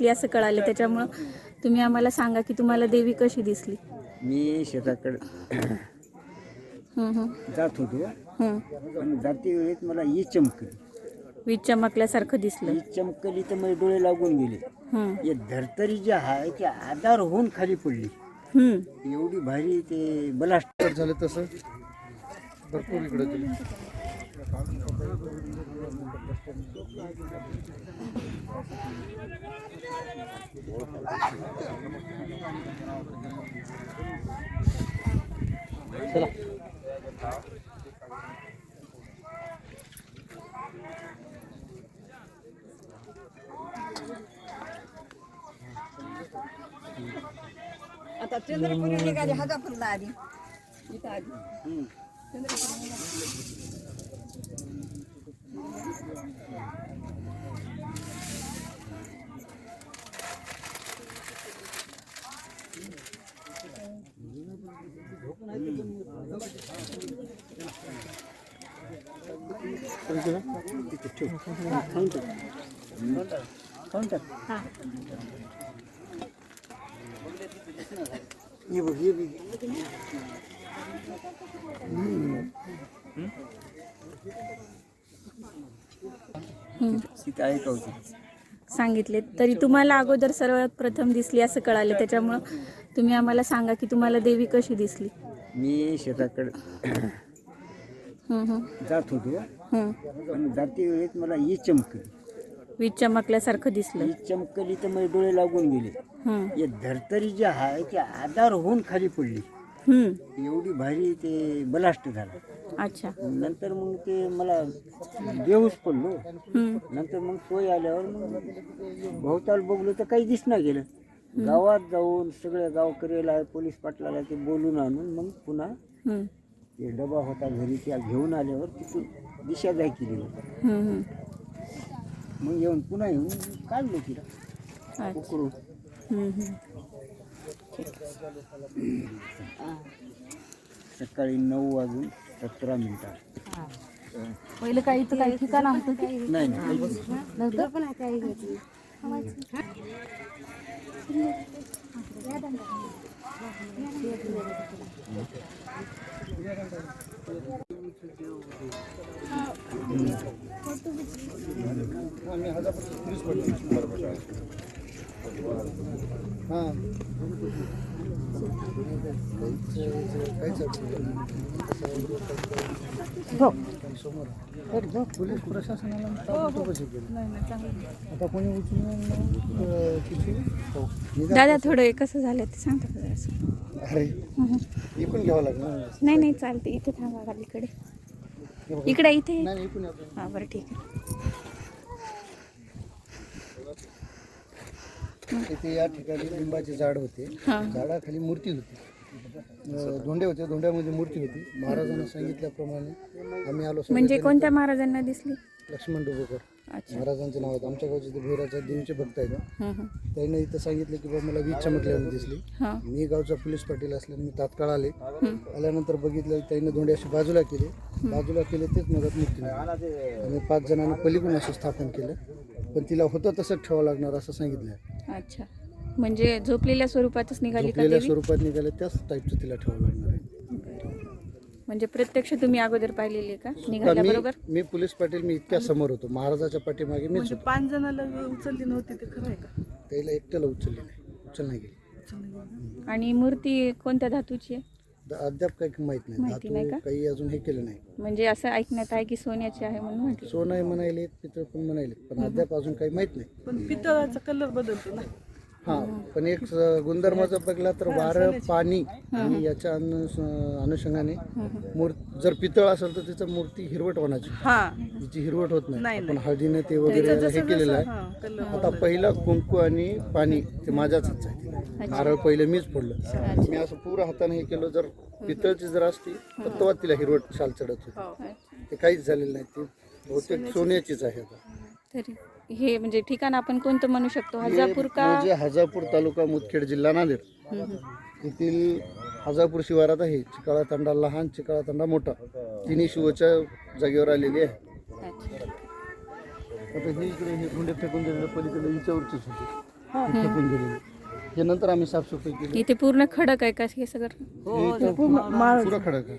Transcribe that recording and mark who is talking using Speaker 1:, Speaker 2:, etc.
Speaker 1: दिसली असं कळालं. त्याच्यामुळं तुम्ही आम्हाला सांगा की तुम्हाला देवी कशी दिसली.
Speaker 2: मी शेताकडे
Speaker 1: हं, हं,
Speaker 2: जात होतो.
Speaker 1: हं.
Speaker 2: आणि जाते वेळेत मला ही चमकली.
Speaker 1: वीज चमकल्यासारखं दिसलं.
Speaker 2: ही चमकली तर माझे डोळे लागून गेले.
Speaker 1: हं,
Speaker 2: हे धरतरी जे आहे ते आधार होऊन खाली पडली.
Speaker 1: हं.
Speaker 2: एवढी भारी ते बलास्ट
Speaker 3: झालं तसं भरपूर इकडे गेले.
Speaker 4: आता चंद्रपुरी निघाली हजापूरला आली इथं आली
Speaker 2: खाऊन टाक हे
Speaker 1: सांगितले. तरी तुम्हाला अगोदर सर्वात प्रथम दिसली असं कळालं. त्याच्यामुळं तुम्ही आम्हाला सांगा की तुम्हाला देवी कशी दिसली?
Speaker 2: मी शेताकडे जात होतो.
Speaker 1: हं.
Speaker 2: आणि जाते वेळेत मला ही चमकली.
Speaker 1: वीज चमकल्यासारखं दिसलं.
Speaker 2: ही चमकली तर माझे डोळे लागून गेले.
Speaker 1: हं,
Speaker 2: हे धरतरी जे आहे ते आधार होऊन खाली पडली. एवढी भारी ते बलास्ट झालं.
Speaker 1: अच्छा.
Speaker 2: नंतर मग ते मला बेहूस पडलो. नंतर मग सोय आल्यावर मग भोवताल बघलो तर काही दिसना गेलं. गावात जाऊन सगळ्या गावकऱ्याला पोलीस पाटलाला ते बोलून आणून मग पुन्हा ते डबा होता घरी त्या घेऊन आल्यावर तिथून दिशा जाय केली
Speaker 1: हं, हं.
Speaker 2: मग येऊन पुन्हा येऊन काढलो तिला
Speaker 1: अच्छा.
Speaker 2: उकरून
Speaker 1: हं, हं.
Speaker 2: सकाळी नऊ वाजून सतरा मिनिटात
Speaker 1: पहिलं काही इथं काही ठिकाण होतं ते?
Speaker 2: नाही नाही काहीच नाही.
Speaker 3: हां पोलीस प्रशासनाला आता कोणी उचलून किती हो.
Speaker 1: दादा थोडं कसं झालं ते सांगता का
Speaker 3: अरे इकून घ्यावं लागणार
Speaker 1: नाही नाही चालते इथे थांबा अलीकडे इकडे. इथे.
Speaker 3: नाही.
Speaker 1: हा बरं ठीक आहे.
Speaker 3: इथे या ठिकाणी लिंबाचे झाड होते.
Speaker 1: हा.
Speaker 3: झाडाखाली मूर्ती होती. धोंडे होते. धोंड्यामध्ये मूर्ती होती. महाराजांना सांगितल्याप्रमाणे आम्ही आलो
Speaker 1: म्हणजे. कोणत्या महाराजांना दिसली?
Speaker 3: लक्ष्मण डोबोकर. महाराजांचे नाव आहे आमच्या गावचे ते भैराच्या देवीचे भक्त आहेत. त्यांनी इथं सांगितलं की बाबा मला वीज चमकल्याने दिसली.
Speaker 1: हा.
Speaker 3: मी गावचा पोलीस पाटील असल्याने मी तात्काळ आले. आल्यानंतर बघितलं त्यांनी दोंडे असे बाजूला केले. बाजूला केले तेच मदत मुक्ती. आम्ही पाच जणांनी पलीकडून असं स्थापन केलं. पण तिला होतं तसंच ठेवावं लागणार असं सांगितलं.
Speaker 1: अच्छा. म्हणजे झोपलेल्या स्वरूपातच निघाली का
Speaker 3: झोपलेल्या
Speaker 1: देवी?
Speaker 3: स्वरूपात निघाले त्याच टाईपचं तिला ठेवावं लागणार आहे.
Speaker 1: म्हणजे प्रत्यक्ष तुम्ही अगोदर पाहिलेली आहे का?
Speaker 3: का
Speaker 1: निघाल्या बरोबर
Speaker 3: मी मी पोलीस पाटील मी इतक्या समोर होतो. महाराजाच्या पाठीमागे मीच
Speaker 5: म्हणजे
Speaker 3: होतो.
Speaker 5: पाच जणाला उचलली नव्हती ते खरं आहे का?
Speaker 3: त्याला एकट्याला उचलली नाही. उचल नाही गेली.
Speaker 1: आणि मूर्ती कोणत्या धातूची आहे?
Speaker 3: द- अद्याप काही माहीत नाही.
Speaker 1: माहिती नाही का?
Speaker 3: धातू काही अजून हे केलं नाही.
Speaker 1: म्हणजे असं ऐकण्यात आहे की सोन्याची आहे म्हणून म्हटलं.
Speaker 3: सोनं म्हणायले पितळ पण म्हणायले पण अद्याप अजून काही माहीत नाही.
Speaker 5: पण पितळाचा कलर बदलतो ना.
Speaker 3: हा पण एक स- गुणधर्माचा बघला तर वारं पाणी आणि याच्या अनु- अनुषंगाने जर पितळ असेल तर तिचं मूर्ती हिरवट होण्याची
Speaker 5: हा.
Speaker 3: तिची हिरवट होत नाही.
Speaker 5: नाही,
Speaker 3: आपण हळदीने ते वगैरे हे केलेलं आहे.
Speaker 5: हा कलर
Speaker 3: आता पहिला कुंकू आणि पाणी ते माझ्याच हातचं आहे. नारळ पहिले मीच फोडलं. मी असं पुरं हाताने हे केलं. जर पितळची जर असती तर तेव्हा तिला हिरवट शाल चढत होती. ते काहीच झालेलं नाही. ती बहुतेक सोन्याचीच आहे आता.
Speaker 1: तरी. हे म्हणजे ठिकाण आपण कोणतं म्हणू शकतो? हजापूर का?
Speaker 3: म्हणजे हजापूर तालुका मुदखेड जिल्हा नांदेड. येथील हजापूर शिवारात आहे. चिकाळा तांडा लहान चिकाळा तांडा मोठा. तिन्ही शिवच्या जागेवर आलेली आहे.
Speaker 1: अच्छा.
Speaker 3: आता ही इकडे हे गुंडे फेकून दिलेलं पलीकडे हिच्यावरचीच होती ते फेकून दिलेलं. हे नंतर आम्ही साफसफाई केली.
Speaker 1: इथे पूर्ण खडक आहे का हे सगळं?
Speaker 3: हे इथं पुरा खडक आहे.